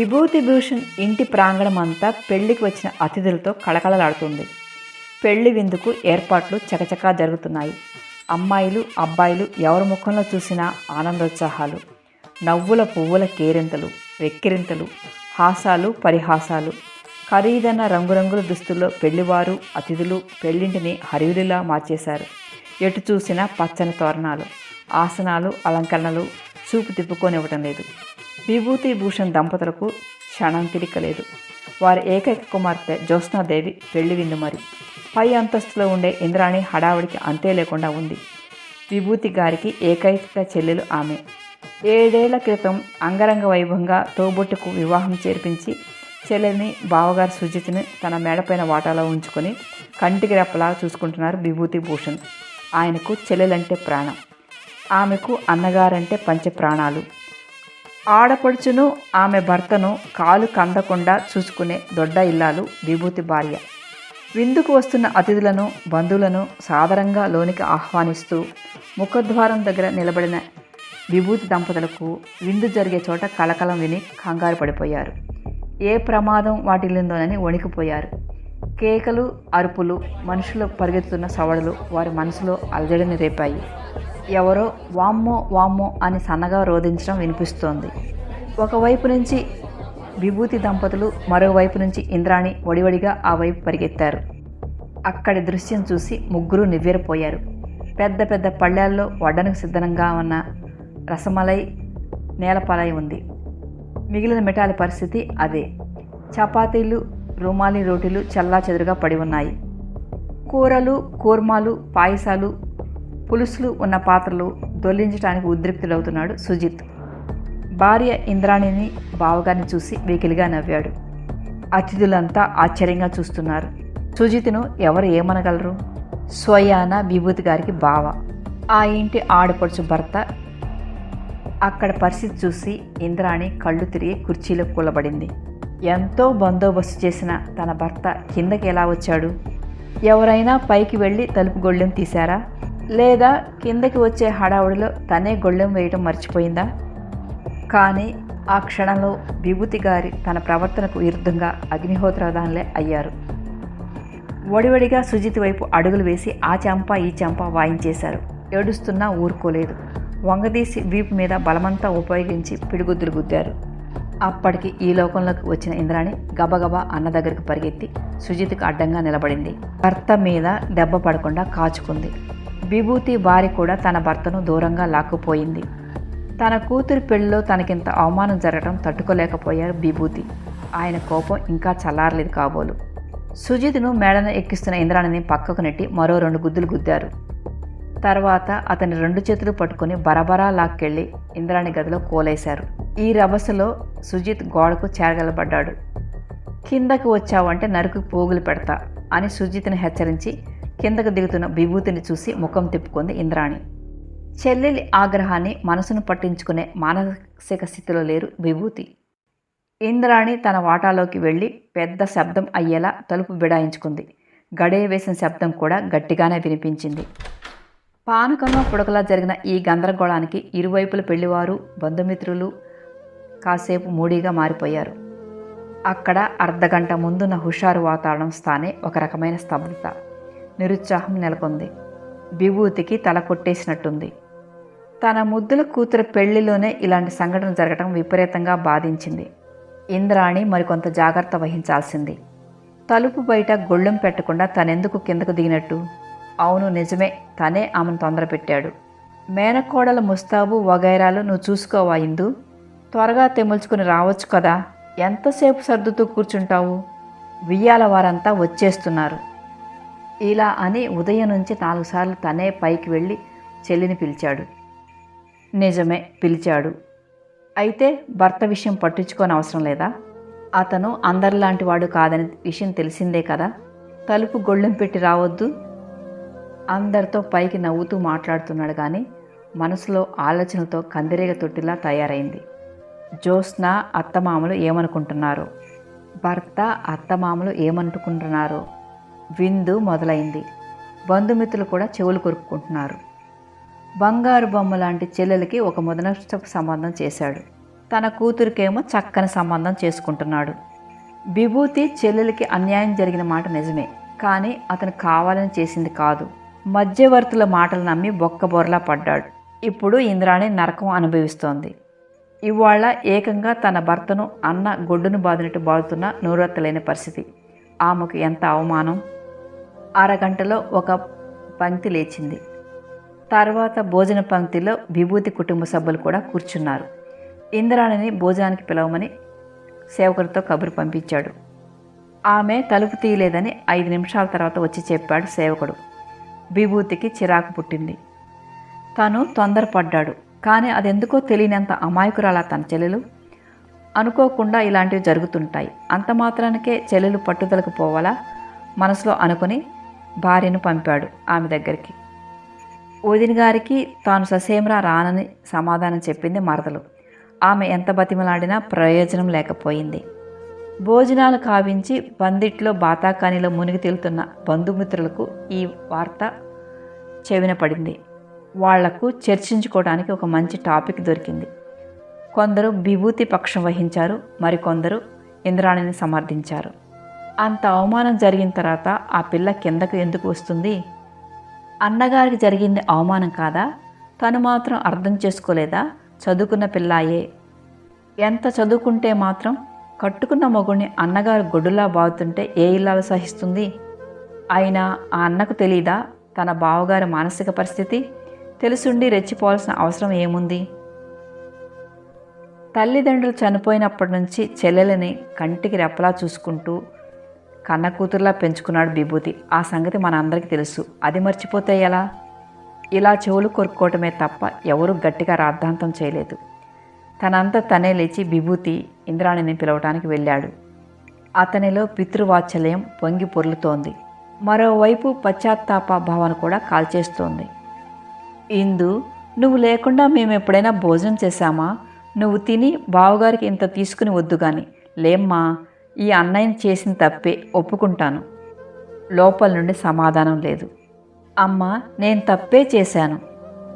విభూతి భూషణ్ ఇంటి ప్రాంగణం అంతా పెళ్ళికి వచ్చిన అతిథులతో కళకళలాడుతుంది. పెళ్ళి విందుకు ఏర్పాట్లు చకచకా జరుగుతున్నాయి. అమ్మాయిలు అబ్బాయిలు ఎవరి ముఖంలో చూసినా ఆనందోత్సాహాలు. నవ్వుల పువ్వుల కేరింతలు వెక్కిరింతలు హాసాలు పరిహాసాలు. ఖరీదైన రంగురంగుల దుస్తుల్లో పెళ్ళివారు అతిథులు పెళ్ళింటిని హరివిలిలా మార్చేశారు. ఎటు చూసినా పచ్చని తోరణాలు ఆసనాలు అలంకరణలు చూపు తిప్పుకొనివ్వటం లేదు. విభూతి భూషణ్ దంపతులకు క్షణం తిరికలేదు. వారి ఏకైక కుమార్తె జ్యోత్స్నాదేవి పెళ్ళి విందు మరి. పై అంతస్తులో ఉండే ఇంద్రాణి హడావుడికి అంతే లేకుండా ఉంది. విభూతి గారికి ఏకైక చెల్లెలు ఆమె. ఏడేళ్ళ క్రితం అంగరంగ వైభవంగా తోబుట్టుకు వివాహం చేర్పించి చెల్లెని బావగారు సుజిత్ని తన మేడపైన వాటాలో ఉంచుకొని కంటికి రెప్పలా చూసుకుంటున్నారు విభూతి భూషణ్ ఆయనకు చెల్లెలంటే ప్రాణం. ఆమెకు అన్నగారంటే పంచ ప్రాణాలు ఆడపడుచును ఆమె భర్తను కాలు కందకుండా చూసుకునే దొడ్డ ఇల్లాలు విభూతి భార్య. విందుకు వస్తున్న అతిథులను బంధువులను సాదరంగా లోనికి ఆహ్వానిస్తూ ముఖద్వారం దగ్గర నిలబడిన విభూతి దంపతులకు విందు జరిగే చోట కలకలం విని కంగారు పడిపోయారు. ఏ ప్రమాదం వాటిల్లిందోనని వణికిపోయారు. కేకలు అరుపులు మనుషులు పరిగెత్తుతున్న సవడలు వారి మనసులో అలజడిని రేపాయి. ఎవరో వామ్మో వామ్మో అని సన్నగా రోధించడం వినిపిస్తోంది. ఒకవైపు నుంచి విభూతి దంపతులు మరోవైపు నుంచి ఇంద్రాణి వడివడిగా ఆ వైపు పరిగెత్తారు. అక్కడి దృశ్యం చూసి ముగ్గురు నివ్వెరపోయారు. పెద్ద పెద్ద పళ్ళాల్లో వడ్డనకు సిద్ధంగా ఉన్న రసమలై నేలపలై ఉంది. మిగిలిన మిఠాయి పరిస్థితి అదే. చపాతీలు రుమాలి రోటీలు చల్లా చెదురుగా పడి ఉన్నాయి. కూరలు కూర్మాలు పాయసాలు పులుసులు ఉన్న పాత్రలు దొల్లించడానికి ఉద్రిక్తుడవుతున్నాడు సుజిత్. భార్య ఇంద్రాణిని బావగారిని చూసి వెకిలిగా నవ్వాడు. అతిథులంతా ఆశ్చర్యంగా చూస్తున్నారు. సుజిత్ను ఎవరు ఏమనగలరు? స్వయాన విభూతి గారికి బావ. ఆ ఇంటి ఆడపడుచు భర్త అక్కడ పరిస్థితి చూసి ఇంద్రాణి కళ్ళు తిరిగి కుర్చీలో కూలబడింది. ఎంతో బందోబస్తు చేసిన తన భర్త కిందకి ఎలా వచ్చాడు? ఎవరైనా పైకి వెళ్ళి తలుపు గొళ్ళెం తీశారా? లేదా కిందకి వచ్చే హడావుడిలో తనే గొళ్ళెం వేయటం మర్చిపోయిందా? కానీ ఆ క్షణంలో విభూతి గారి తన ప్రవర్తనకు విరుద్ధంగా అగ్నిహోత్రదానులే అయ్యారు. ఒడివడిగా సుజిత్ వైపు అడుగులు వేసి ఆ చెంప ఈ చెంప వాయించేశారు. ఏడుస్తున్నా ఊరుకోలేదు. వంగదీసి వీపు మీద బలమంతా ఉపయోగించి పిడిగుద్దులు గుద్దారు. అప్పటికి ఈ లోకంలోకి వచ్చిన ఇంద్రాణి గబగబా అన్న దగ్గరికి పరిగెత్తి సుజిత్కు అడ్డంగా నిలబడింది. భర్త మీద దెబ్బ పడకుండా కాచుకుంది. విభూతి భార్య కూడా తన భర్తను దూరంగా లాక్కుపోయింది. తన కూతురి పెళ్ళిలో తనకింత అవమానం జరగడం తట్టుకోలేకపోయారు విభూతి. ఆయన కోపం ఇంకా చల్లారలేదు కాబోలు. సుజిత్ను మేడను ఎక్కిస్తున్న ఇంద్రాణిని పక్కకు నెట్టి మరో రెండు గుద్దులు గుద్దారు. తర్వాత అతని రెండు చేతులు పట్టుకుని బరబరా లాక్కెళ్ళి ఇంద్రాణి గదిలో కోలేశారు. ఈ రభసలో సుజిత్ గోడకు చేరగలబడ్డాడు. కిందకు వచ్చావంటే నరుకు పోగులు పెడతా అని సుజిత్ని హెచ్చరించి కిందకు దిగుతున్న విభూతిని చూసి ముఖం తిప్పుకుంది ఇంద్రాణి. చెల్లెలి ఆగ్రహాన్ని మనసును పట్టించుకునే మానసిక స్థితిలో లేరు విభూతి. ఇంద్రాణి తన వాటాలోకి వెళ్ళి పెద్ద శబ్దం అయ్యేలా తలుపు బిడాయించుకుంది. గడియ వేసిన శబ్దం కూడా గట్టిగానే వినిపించింది. పానకంలో పుడకలా జరిగిన ఈ గందరగోళానికి ఇరువైపుల పెళ్ళివారు బంధుమిత్రులు కాసేపు మూడీగా మారిపోయారు. అక్కడ అర్ధగంట ముందున్న హుషారు వాతావరణం స్థానే ఒక రకమైన స్తబ్దత. నిరుత్సాహం నెలకొంది. విభూతికి తల కొట్టేసినట్టుంది. తన ముద్దుల కూతురు పెళ్ళిలోనే ఇలాంటి సంఘటన జరగటం విపరీతంగా బాధించింది. ఇంద్రాణి మరికొంత జాగ్రత్త వహించాల్సింది. తలుపు బయట గొళ్ళెం పెట్టకుండా తనెందుకు కిందకు దిగినట్టు? అవును నిజమే. తనే ఆమెను తొందర పెట్టాడు మేనకోడల ముస్తాబు వగైరాలు నువ్వు చూసుకోవా ఇందు? త్వరగా తెముల్చుకుని రావచ్చు కదా. ఎంతసేపు సర్దుతూ కూర్చుంటావు? వియ్యాల వారంతా వచ్చేస్తున్నారు. ఇలా అని ఉదయం నుంచి నాలుగు సార్లు తనే పైకి వెళ్ళి చెల్లిని పిలిచాడు. నిజమే పిలిచాడు. అయితే భర్త విషయం పట్టించుకోని అవసరం లేదా? అతను అందరిలాంటి వాడు కాదని విషయం తెలిసిందే కదా? తలుపు గొళ్ళెం పెట్టి రావద్దు? అందరితో పైకి నవ్వుతూ మాట్లాడుతున్నాడు కానీ మనసులో ఆలోచనలతో కందిరేగ తొట్టిలా తయారైంది. జ్యోత్స్న అత్తమామలు ఏమనుకుంటున్నారు? భర్త అత్తమామలు ఏమనుకుంటున్నారు? విందు మొదలైంది. బంధుమిత్రులు కూడా చెవులు కొరుక్కుంటున్నారు. బంగారు బొమ్మ లాంటి చెల్లెలకి ఒక ముదనష్టపు సంబంధం చేశాడు. తన కూతురికేమో చక్కని సంబంధం చేసుకుంటున్నాడు. విభూతి చెల్లెలకి అన్యాయం జరిగిన మాట నిజమే. కానీ అతను కావాలని చేసింది కాదు. మధ్యవర్తుల మాటలు నమ్మి బొక్కబొరలా పడ్డాడు. ఇప్పుడు ఇంద్రాణి నరకం అనుభవిస్తోంది. ఇవాళ ఏకంగా తన భర్తను అన్న గొడ్డును బాదినట్టు బాదుతున్న నూరెత్తలేని పరిస్థితి. ఆమెకు ఎంత అవమానం? అరగంటలో ఒక పంక్తి లేచింది. తర్వాత భోజన పంక్తిలో విభూతి కుటుంబ సభ్యులు కూడా కూర్చున్నారు. ఇంద్రాణిని భోజనానికి పిలవమని సేవకుడితో కబురు పంపించాడు. ఆమె తలుపు తీయలేదని ఐదు నిమిషాల తర్వాత వచ్చి చెప్పాడు సేవకుడు. విభూతికి చిరాకు పుట్టింది. తను తొందరపడ్డాడు. కానీ అదెందుకో తెలియనంత అమాయకురాలా తన చెల్లెలు. అనుకోకుండా ఇలాంటివి జరుగుతుంటాయి. అంత మాత్రానికే చెల్లెలు పట్టుదలకు పోవాలా? మనసులో అనుకుని భార్యను పంపాడు ఆమె దగ్గరికి. వదిన గారికి తాను ససేమరా రానని సమాధానం చెప్పింది మరదలు. ఆమె ఎంత బతిమలాడినా ప్రయోజనం లేకపోయింది. భోజనాలు కావించి పందిట్లో బాతాకానిలో మునిగి తేలుతున్న బంధుమిత్రులకు ఈ వార్త చెవిన పడింది. వాళ్ళకు చర్చించుకోవడానికి ఒక మంచి టాపిక్ దొరికింది. కొందరు విభూతి పక్షం వహించారు మరికొందరు ఇంద్రాణిని సమర్థించారు. అంత అవమానం జరిగిన తర్వాత ఆ పిల్ల కిందకు ఎందుకు వస్తుంది? అన్నగారికి జరిగింది అవమానం కాదా? తను మాత్రం అర్థం చేసుకోలేదా? చదువుకున్న పిల్లాయే. ఎంత చదువుకుంటే మాత్రం కట్టుకున్న మొగుడిని అన్నగారు గొడ్డులా బాగుతుంటే ఏ ఇల్లాలు సహిస్తుంది? అయినా ఆ అన్నకు తెలీదా తన బావగారి మానసిక పరిస్థితి? తెలుసుండి రెచ్చిపోవాల్సిన అవసరం ఏముంది? తల్లిదండ్రులు చనిపోయినప్పటి నుంచి చెల్లెలని కంటికి రెప్పలా చూసుకుంటూ కన్న కూతురులా పెంచుకున్నాడు విభూతి. ఆ సంగతి మనందరికీ తెలుసు. అది మర్చిపోతే ఎలా? ఇలా చెవులు కొరుక్కోవటమే తప్ప ఎవరూ గట్టిగా రాద్ధాంతం చేయలేదు. తనంతా తనే లేచి విభూతి ఇంద్రాణిని పిలవటానికి వెళ్ళాడు. అతనిలో పితృవాత్సల్యం పొంగి పొర్లుతోంది. మరోవైపు పశ్చాత్తాప భావన కూడా కాల్చేస్తోంది. ఇందు నువ్వు లేకుండా మేము ఎప్పుడైనా భోజనం చేశామా? నువ్వు తిని బావగారికి ఇంత తీసుకుని వద్దు కానీ లేమ్మా ఈ అన్నయ్య చేసిన తప్పే ఒప్పుకుంటాను. లోపల నుండి సమాధానం లేదు. అమ్మా నేను తప్పే చేశాను.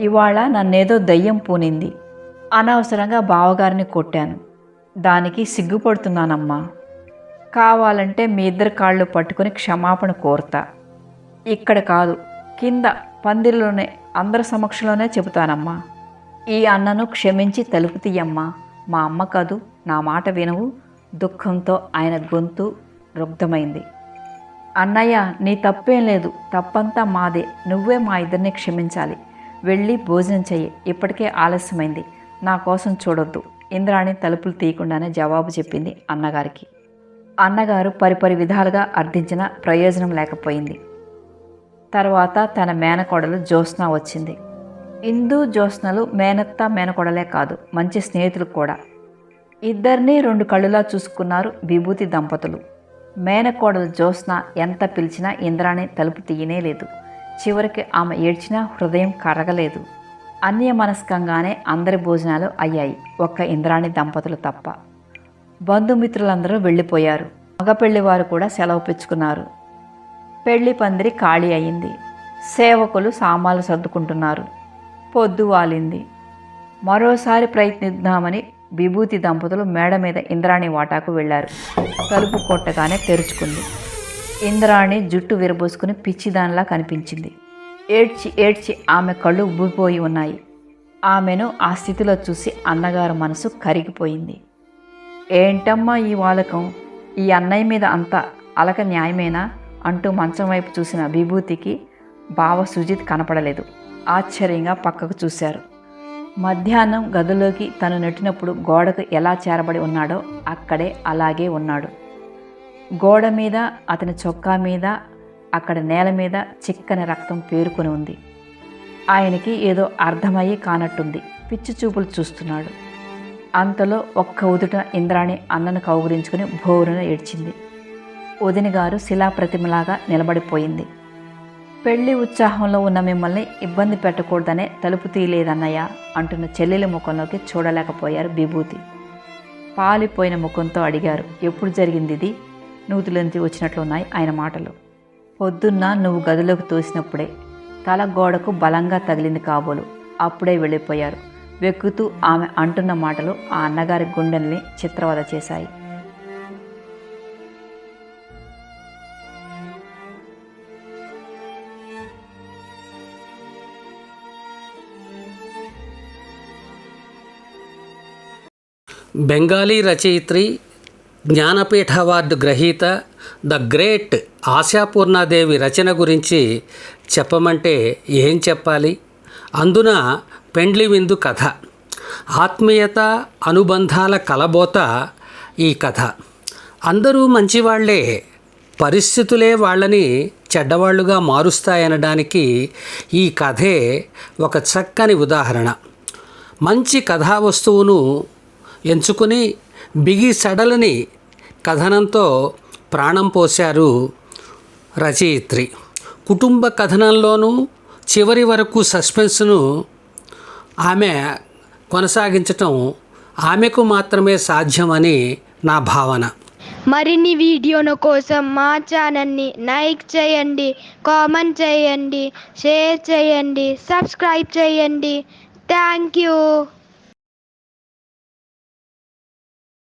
ఇవాళ నన్నేదో దయ్యం పూనింది. అనవసరంగా బావగారిని కొట్టాను. దానికి సిగ్గుపడుతున్నానమ్మా. కావాలంటే మీ ఇద్దరు కాళ్ళు పట్టుకొని క్షమాపణ కోరుతా. ఇక్కడ కాదు కింద పందిరిలోనే అందరి సమక్షంలోనే చెబుతానమ్మా. ఈ అన్నను క్షమించి తలుపు తీయమ్మా. మా అమ్మ కాదు నా మాట వినవు. దుఃఖంతో ఆయన గొంతు రుగ్ధమైంది. అన్నయ్య నీ తప్పేం లేదు. తప్పంతా మాదే. నువ్వే మా ఇద్దరిని క్షమించాలి. వెళ్ళి భోజనం చెయ్యి. ఇప్పటికే ఆలస్యమైంది. నా కోసం చూడొద్దు. ఇంద్రాణి తలుపులు తీయకుండానే జవాబు చెప్పింది అన్నగారికి. అన్నగారు పరిపరి విధాలుగా అర్థించిన ప్రయోజనం లేకపోయింది. తర్వాత తన మేనకోడలు జ్యోత్స్న వచ్చింది. ఇందు జ్యోత్స్నలు మేనత్త మేనకోడలే కాదు. మంచి స్నేహితులు కూడా. ఇద్దరినీ రెండు కళ్ళులా చూసుకున్నారు విభూతి దంపతులు. మేనకోడలు జ్యోత్స్న ఎంత పిలిచినా ఇంద్రాణి తలుపు తీయనే లేదు. చివరికి ఆమె ఏడ్చినా హృదయం కరగలేదు. అన్యమనస్కంగానే అందరి భోజనాలు అయ్యాయి ఒక్క ఇంద్రాణి దంపతులు తప్ప. బంధుమిత్రులందరూ వెళ్ళిపోయారు. మగ పెళ్ళివారు కూడా సెలవు పెంచుకున్నారు పెళ్ళి పందిరి ఖాళీ అయింది. సేవకులు సామాన్లు సర్దుకుంటున్నారు. పొద్దు వాలింది. మరోసారి ప్రయత్నిద్దామని విభూతి దంపతులు మేడ మీద ఇంద్రాణి వాటాకు వెళ్ళారు. తలుపు కొట్టగానే తెరుచుకుంది. ఇంద్రాణి జుట్టు విరబోసుకుని పిచ్చిదానిలా కనిపించింది. ఏడ్చి ఏడ్చి ఆమె కళ్ళు ఉబ్బిపోయి ఉన్నాయి. ఆమెను ఆ స్థితిలో చూసి అన్నగారు మనసు కరిగిపోయింది. ఏంటమ్మా ఈ వాలకం? ఈ అన్నయ్య మీద అంత అలక న్యాయమేనా? అంటూ మంచం వైపు చూసిన విభూతికి బావ సుజిత్ కనపడలేదు. ఆశ్చర్యంగా పక్కకు చూశారు. మధ్యాహ్నం గదిలోకి తను నెట్టినప్పుడు గోడకు ఎలా చేరబడి ఉన్నాడో అక్కడే అలాగే ఉన్నాడు. గోడ మీద అతని చొక్కా మీద అక్కడ నేల మీద చిక్కని రక్తం పేరుకొని ఉంది. ఆయనకి ఏదో అర్థమయ్యి కానట్టుంది. పిచ్చి చూపులు చూస్తున్నాడు. అంతలో ఒక్క ఉదుట ఇంద్రాణి అన్నను కౌగురించుకుని భోరున ఏడ్చింది. వదిన గారు శిలాప్రతిమలాగా నిలబడిపోయింది. పెళ్ళి ఉత్సాహంలో ఉన్న మిమ్మల్ని ఇబ్బంది పెట్టకూడదనే తలుపు తీయలేదన్నయ్య అంటున్న చెల్లెలి ముఖంలోకి చూడలేకపోయారు విభూతి. పాలిపోయిన ముఖంతో అడిగారు ఎప్పుడు జరిగింది ఇది? నూతులంతి వచ్చినట్లున్నాయి? ఆయన మాటలు. పొద్దున్న నువ్వు గదిలోకి తోసినప్పుడే. తల గోడకు బలంగా తగిలింది కాబోలు. అప్పుడే వెళ్ళిపోయారు. వెక్కుతూ ఆమె అంటున్న మాటలు ఆ అన్నగారి గుండెల్ని చిత్రవద చేశాయి. బెంగాలీ రచయిత్రి జ్ఞానపీఠ అవార్డు గ్రహీత ద గ్రేట్ ఆశాపూర్ణాదేవి రచన గురించి చెప్పమంటే ఏం చెప్పాలి? అందున పెండ్లి విందు కథ. ఆత్మీయత అనుబంధాల కలబోత ఈ కథ. అందరూ మంచివాళ్ళే పరిస్థితులే వాళ్ళని చెడ్డవాళ్ళుగా మారుస్తాయనడానికి ఈ కథే ఒక చక్కని ఉదాహరణ. మంచి కథా వస్తువును ఎంచుకుని బిగి సడలని కథనంతో ప్రాణం పోశారు రచయిత్రి. కుటుంబ కథనంలోనూ చివరి వరకు సస్పెన్స్ను ఆమె కొనసాగించటం ఆమెకు మాత్రమే సాధ్యమని నా భావన. మరిన్ని వీడియోల కోసం మా ఛానల్ని లైక్ చేయండి కామెంట్ చేయండి షేర్ చేయండి సబ్స్క్రైబ్ చేయండి. Thank you.